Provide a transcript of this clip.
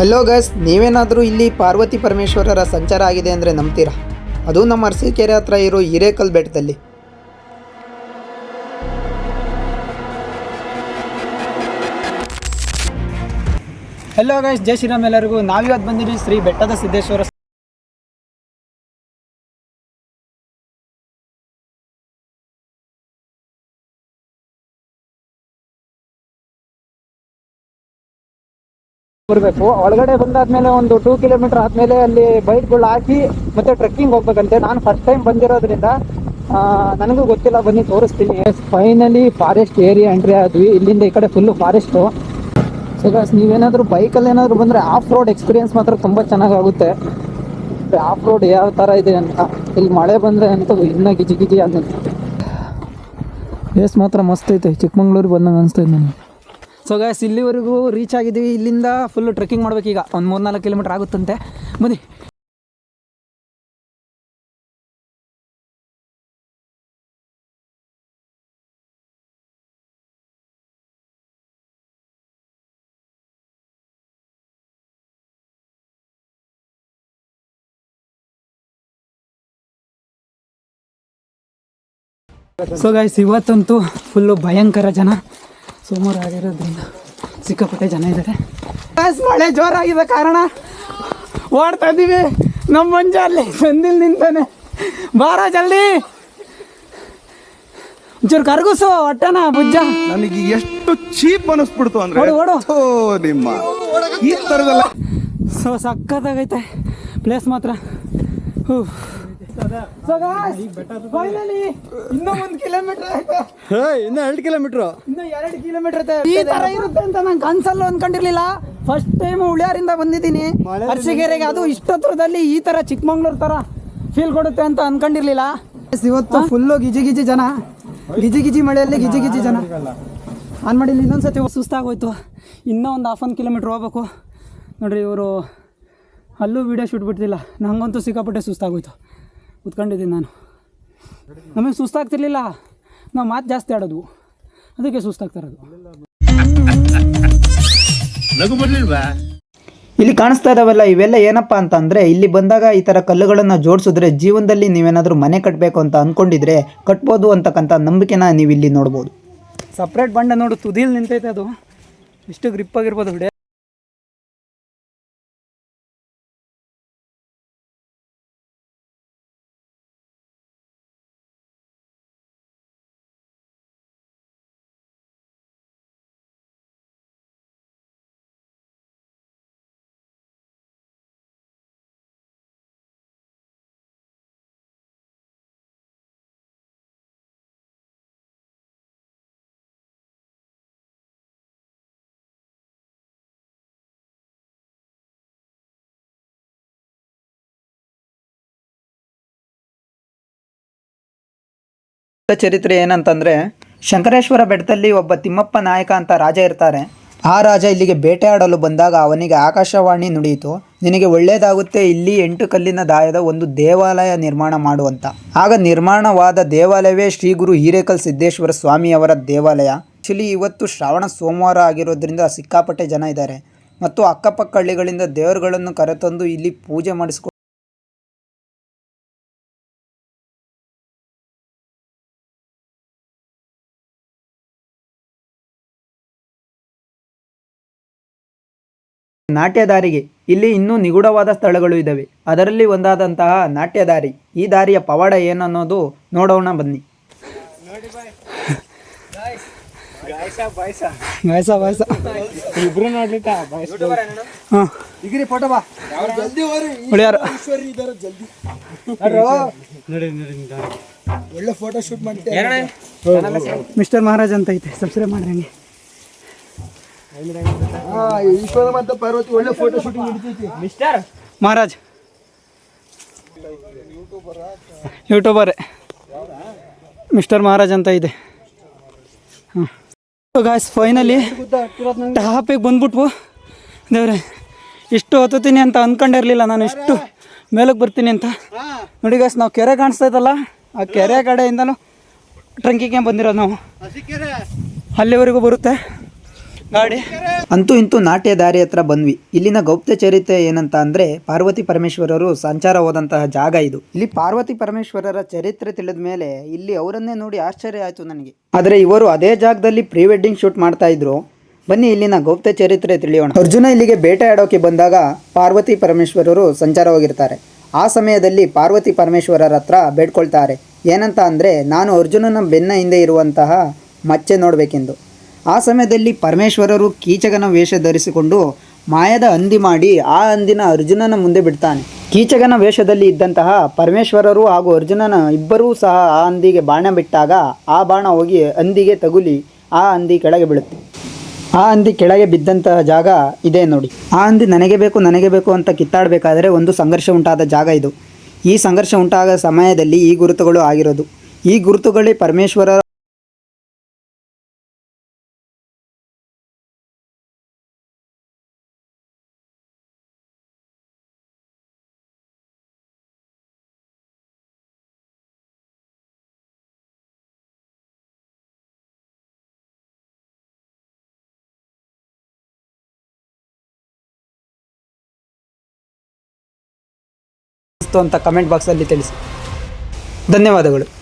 Hello guys ನೀವೇನಾದರೂ ಇಲ್ಲಿ ಪಾರ್ವತಿ ಪರಮೇಶ್ವರರ ಸಂಚಾರ ಆಗಿದೆ ಅಂದರೆ ನಂಬ್ತೀರಾ? ಅದು ನಮ್ಮ ಅರಸೀಕೆರೆ ಹತ್ರ ಇರೋ ಹಿರೇಕಲ್ ಬೆಟ್ಟದಲ್ಲಿ. ಹಲೋ ಗೈಸ್ ಜೈ ಶ್ರೀರಾಮ್ ಎಲ್ಲರಿಗೂ. ನಾವಿವತ್ತು ಬಂದಿದ್ದೀವಿ ಶ್ರೀ ಬೆಟ್ಟದ ಸಿದ್ದೇಶ್ವರ ಬರಬೇಕು. ಒಳಗಡೆ ಬಂದಾದ್ಮೇಲೆ ಒಂದು ಟೂ ಕಿಲೋಮೀಟರ್ ಆದ್ಮೇಲೆ ಅಲ್ಲಿ ಬೈಕ್ಗಳು ಹಾಕಿ ಮತ್ತೆ ಟ್ರೆಕ್ಕಿಂಗ್ ಹೋಗ್ಬೇಕಂತೆ. ನಾನು ಫಸ್ಟ್ ಟೈಮ್ ಬಂದಿರೋದ್ರಿಂದ ನನಗೂ ಗೊತ್ತಿಲ್ಲ. ಬನ್ನಿ, ತೋರಿಸ್ತೀನಿ. ಫೈನಲಿ ಫಾರೆಸ್ಟ್ ಏರಿಯಾ ಎಂಟ್ರಿ ಆದ್ವಿ. ಇಲ್ಲಿಂದ ಈ ಕಡೆ ಫುಲ್ಲು ಫಾರೆಸ್ಟು ಸೊ ಗಾಸ್ ನೀವೇನಾದರೂ ಬೈಕಲ್ಲಿ ಏನಾದರೂ ಬಂದರೆ ಆಫ್ ರೋಡ್ ಎಕ್ಸ್ಪೀರಿಯನ್ಸ್ ಮಾತ್ರ ತುಂಬ ಚೆನ್ನಾಗಾಗುತ್ತೆ. ಆಫ್ ರೋಡ್ ಯಾವ ಥರ ಇದೆ ಅಂತ. ಇಲ್ಲಿ ಮಳೆ ಬಂದರೆ ಅಂತೂ ಇನ್ನೂ ಗಿಜಿ ಗಿಜಿ ಅಂತ ಪ್ಲೇಸ್ ಮಾತ್ರ ಮಸ್ತ್ ಐತೆ. ಚಿಕ್ಕಮಂಗ್ಳೂರಿಗೆ ಬಂದಂಗೆ ಅನಿಸ್ತಾ ಇದೆ ನನಗೆ. ಸೊ ಗಾಯ್ಸ್ ಇಲ್ಲಿವರೆಗೂ ರೀಚ್ ಆಗಿದ್ದೀವಿ. ಇಲ್ಲಿಂದ ಫುಲ್ಲು ಟ್ರೆಕ್ಕಿಂಗ್ ಮಾಡಬೇಕೀಗ ಒಂದು ಮೂರ್ನಾಲ್ಕು ಕಿಲೋಮೀಟ್ರ್ ಆಗುತ್ತಂತೆ. ಬನ್ನಿ. ಸೊ ಗಾಯ್ಸ್ ಇವತ್ತಂತೂ ಫುಲ್ಲು ಭಯಂಕರ ಜನ. ಸೋಮವಾರ ಆಗಿರೋದ್ರಿಂದ ಸಿಕ್ಕಾಪಟ್ಟೆ ಜನ ಇದ್ದಾರೆ. ಮಳೆ ಜೋರಾಗಿದ್ದ ಕಾರಣ ಓಡ್ತಾ ಇದ್ದೀವಿ. ನಮ್ಮ ಮಂಜ ಅಲ್ಲಿ ಸಂದಿಲ್ ನಿಂತಾನೆ. ಬಾರ ಜಲ್ದಿ. ಒಂಚೂರು ಕರ್ಗುಸು ಹೊಟ್ಟೆನ ಬುಜ್ಜ. ನನಗೆ ಎಷ್ಟು ಚೀಪ್ ಅನಿಸ್ಬಿಡ್ತು ಅಂದ್ರೆ ಓಡು, ನಿಮ್ಮ ಈ ಥರದಲ್ಲ ಸೊ ಸಖತ್ತಾಗೈತೆ. ಪ್ಲೇಸ್ ಮಾತ್ರ. ಹೂ ಸೊ ಫೈನಲಿ ಇನ್ನೂ ಒಂದು ಕಿಲೋಮೀಟರ್ ಹೇ ಇನ್ನು ಎರಡು ಕಿಲೋಮೀಟ್ರು ಇನ್ನು ಎರಡು ಕಿಲೋಮೀಟರ್ ಈ ತರ ಇರುತ್ತೆ ಅಂತ ನಾನು ಕನ್ಸಲ್ಲೂ ಅನ್ಕೊಂಡಿರ್ಲಿಲ್ಲ. ಫಸ್ಟ್ ಟೈಮ್ ಉಳಿಯಾರಿಂದ ಬಂದಿದ್ದೀನಿ. ಅರಸಿಗೆರೆಗೆ ಅದು ಇಷ್ಟೊತ್ತರದಲ್ಲಿ ಈ ತರ ಚಿಕ್ಕಮಂಗ್ಳೂರ್ ತರ ಫೀಲ್ ಕೊಡುತ್ತೆ ಅಂತ ಅನ್ಕೊಂಡಿರ್ಲಿಲ್ಲ. ಇವತ್ತು ಫುಲ್ಲು ಗಿಜಿ ಗಿಜಿ ಜನ. ಗಿಜಿ ಗಿಜಿ ಮಳೆಯಲ್ಲಿ ಗಿಜಿ ಗಿಜಿ ಜನ. ಆನ್ ಮಾಡಿಲ್ಲ ಇನ್ನೊಂದ್ಸತಿ ಸುಸ್ತಾಗೋಯ್ತು. ಇನ್ನೂ ಒಂದು ಹಾಫ್ ಒಂದು ಕಿಲೋಮೀಟ್ರ್ ಹೋಗ್ಬೇಕು. ನೋಡ್ರಿ ಇವರು ಅಲ್ಲೂ ವೀಡಿಯೋ ಶೂಟ್ ಬಿಡ್ತಿಲ್ಲ. ನಂಗಂತೂ ಸಿಕ್ಕಾಪಟ್ಟೆ ಸುಸ್ತಾಗೋಯ್ತು. ಕುತ್ಕೊಂಡಿದ್ದೀನಿ ನಾನು. ನಮಗೆ ಸುಸ್ತಾಗ್ತಿರ್ಲಿಲ್ಲ. ನಾವು ಮಾತು ಜಾಸ್ತಿ ಆಡೋದು. ಅದಕ್ಕೆ ಸುಸ್ತಾಗ್ತಾ ಇರೋದು. ಇಲ್ಲಿ ಕಾಣಿಸ್ತಾ ಇದಾವಲ್ಲ ಇವೆಲ್ಲ ಏನಪ್ಪ ಅಂತ ಅಂದ್ರೆ ಇಲ್ಲಿ ಬಂದಾಗ ಈ ತರ ಕಲ್ಲುಗಳನ್ನು ಜೋಡಿಸಿದ್ರೆ ಜೀವನದಲ್ಲಿ ನೀವೇನಾದರೂ ಮನೆ ಕಟ್ಟಬೇಕು ಅಂತ ಅನ್ಕೊಂಡಿದ್ರೆ ಕಟ್ಬೋದು ಅಂತಕ್ಕಂಥ ನಂಬಿಕೆನ ನೀವು ಇಲ್ಲಿ ನೋಡ್ಬೋದು. ಸಪ್ರೇಟ್ ಬಂಡೆ ನೋಡು ತುದಿಲ್ ನಿಂತೈತೆ ಅದು. ಇಷ್ಟು ಗ್ರಿಪ್ ಆಗಿರ್ಬೋದು ಚರಿತ್ರೆ ಏನಂತಂದರೆ, ಶಂಕರೇಶ್ವರ ಬೆಟ್ಟದಲ್ಲಿ ಒಬ್ಬ ತಿಮ್ಮಪ್ಪ ನಾಯಕ ಅಂತ ರಾಜ ಇರ್ತಾರೆ. ಆ ರಾಜ ಇಲ್ಲಿಗೆ ಬೇಟೆಯಾಡಲು ಬಂದಾಗ ಅವನಿಗೆ ಆಕಾಶವಾಣಿ ನುಡಿಯಿತು. ನಿನಗೆ ಒಳ್ಳೆಯದಾಗುತ್ತೆ ಇಲ್ಲಿ ಎಂಟು ಕಲ್ಲಿನ ದಾಯದ ಒಂದು ದೇವಾಲಯ ನಿರ್ಮಾಣ ಮಾಡುವಂತ. ಆಗ ನಿರ್ಮಾಣವಾದ ದೇವಾಲಯವೇ ಶ್ರೀ ಗುರು ಹಿರೇಕಲ್ ಸಿದ್ದೇಶ್ವರ ಸ್ವಾಮಿಯವರ ದೇವಾಲಯ. ಆಕ್ಚುಲಿ ಇವತ್ತು ಶ್ರಾವಣ ಸೋಮವಾರ ಆಗಿರೋದ್ರಿಂದ ಸಿಕ್ಕಾಪಟ್ಟೆ ಜನ ಇದ್ದಾರೆ. ಮತ್ತು ಅಕ್ಕಪಕ್ಕ ಹಳ್ಳಿಗಳಿಂದ ದೇವರುಗಳನ್ನು ಕರೆತಂದು ಇಲ್ಲಿ ಪೂಜೆ ಮಾಡಿಸ್ಕೊ ನಾಟ್ಯದಾರಿಗೆ ಇಲ್ಲಿ ಇನ್ನೂ ನಿಗೂಢವಾದ ಸ್ಥಳಗಳು ಇದ್ದಾವೆ ಅದರಲ್ಲಿ ಒಂದಾದಂತಹ ನಾಟ್ಯದಾರಿ ಈ ದಾರಿಯ ಪವಾಡ ಏನನ್ನೋದು ನೋಡೋಣ ಬನ್ನಿ. ಒಳ್ಳೆ ಫೋಟೋ ಶೂಟ್ ಮಾಡ್ತೀವಿ ಮಿಸ್ಟರ್ ಮಹಾರಾಜ್ ಅಂತ ಐತೆ. ಸಬ್ಸ್ಕ್ರೈಬ್ ಮಾಡ್ರಿ ಹಂಗೆ. ಮಹಾರಾಜ್. ಯೂಟ್ಯೂಬರ್ ಮಿಸ್ಟರ್ ಮಹಾರಾಜ್ ಅಂತ ಇದೆ. ಹಾಂ ಗಾಯ್ಸ್ ಫೈನಲಿ ಟಾಪಿಗೆ ಬಂದ್ಬಿಟ್ವು. ದೇವ್ರೆ, ಇಷ್ಟು ಹತ್ತುತ್ತೀನಿ ಅಂತ ಅಂದ್ಕೊಂಡಿರಲಿಲ್ಲ ನಾನು, ಇಷ್ಟು ಮೇಲಕ್ಕೆ ಬರ್ತೀನಿ ಅಂತ. ನೋಡಿ ಗಾಯ್ಸ್ ನಾವು ಕೆರೆ ಕಾಣಿಸ್ತಾ ಇದ್ದಲ್ಲ ಆ ಕೆರೆ ಕಡೆಯಿಂದನೂ ಟ್ರಂಕಿಗೆ ಬಂದಿರೋದು ನಾವು. ಅಲ್ಲಿವರೆಗೂ ಬರುತ್ತೆ. ಗಾಡಿ. ಅಂತೂ ಇಂತೂ ನಾಟ್ಯ ದಾರಿ ಹತ್ರ ಬಂದ್ವಿ. ಇಲ್ಲಿನ ಗೌಪ್ತ ಚರಿತ್ರೆ ಏನಂತ ಅಂದ್ರೆ ಪಾರ್ವತಿ ಪರಮೇಶ್ವರರು ಸಂಚಾರ ಹೋದಂತಹ ಜಾಗ ಇದು. ಇಲ್ಲಿ ಪಾರ್ವತಿ ಪರಮೇಶ್ವರರ ಚರಿತ್ರೆ ತಿಳಿದ ಮೇಲೆ ಇಲ್ಲಿ ಅವರನ್ನೇ ನೋಡಿ ಆಶ್ಚರ್ಯ ಆಯ್ತು ನನಗೆ. ಆದ್ರೆ ಇವರು ಅದೇ ಜಾಗದಲ್ಲಿ ಪ್ರೀ ವೆಡ್ಡಿಂಗ್ ಶೂಟ್ ಮಾಡ್ತಾ ಇದ್ರು. ಬನ್ನಿ ಇಲ್ಲಿನ ಗೌಪ್ತ ಚರಿತ್ರೆ ತಿಳಿಯೋಣ. ಅರ್ಜುನ ಇಲ್ಲಿಗೆ ಬೇಟೆಯಾಡೋಕೆ ಬಂದಾಗ ಪಾರ್ವತಿ ಪರಮೇಶ್ವರರು ಸಂಚಾರವಾಗಿರ್ತಾರೆ ಆ ಸಮಯದಲ್ಲಿ ಪಾರ್ವತಿ ಪರಮೇಶ್ವರರ ಹತ್ರ ಬೇಡ್ಕೊಳ್ತಾರೆ. ಏನಂತ ಅಂದರೆ, ನಾನು ಅರ್ಜುನನ ಬೆನ್ನ ಹಿಂದೆ ಇರುವಂತಹ ಮಚ್ಚೆ ನೋಡಬೇಕೆಂದು. ಆ ಸಮಯದಲ್ಲಿ ಪರಮೇಶ್ವರರು ಕೀಚಕನ ವೇಷ ಧರಿಸಿಕೊಂಡು ಮಾಯದ ಹಂದಿ ಮಾಡಿ ಆ ಹಂದಿನ ಅರ್ಜುನನ ಮುಂದೆ ಬಿಡ್ತಾನೆ. ಕೀಚಕನ ವೇಷದಲ್ಲಿ ಇದ್ದಂತಹ ಪರಮೇಶ್ವರರು ಹಾಗೂ ಅರ್ಜುನನ ಇಬ್ಬರೂ ಸಹ ಆ ಹಂದಿಗೆ ಬಾಣ ಬಿಟ್ಟಾಗ ಆ ಬಾಣ ಹೋಗಿ ಹಂದಿಗೆ ತಗುಲಿ ಆ ಹಂದಿ ಕೆಳಗೆ ಬೀಳುತ್ತೆ. ಆ ಹಂದಿ ಕೆಳಗೆ ಬಿದ್ದಂತಹ ಜಾಗ ಇದೆ ನೋಡಿ. ಆ ಹಂದಿ ನನಗೆ ಬೇಕು ನನಗೆ ಬೇಕು ಅಂತ ಕಿತ್ತಾಡಬೇಕಾದರೆ ಒಂದು ಸಂಘರ್ಷ ಉಂಟಾದ ಜಾಗ ಇದು. ಈ ಸಂಘರ್ಷ ಉಂಟಾದ ಸಮಯದಲ್ಲಿ ಈ ಗುರುತುಗಳು ಆಗಿರೋದು. ಈ ಗುರುತುಗಳೇ ಪರಮೇಶ್ವರ ಅಂತ ಕಮೆಂಟ್ ಬಾಕ್ಸಲ್ಲಿ ತಿಳಿಸಿ. ಧನ್ಯವಾದಗಳು.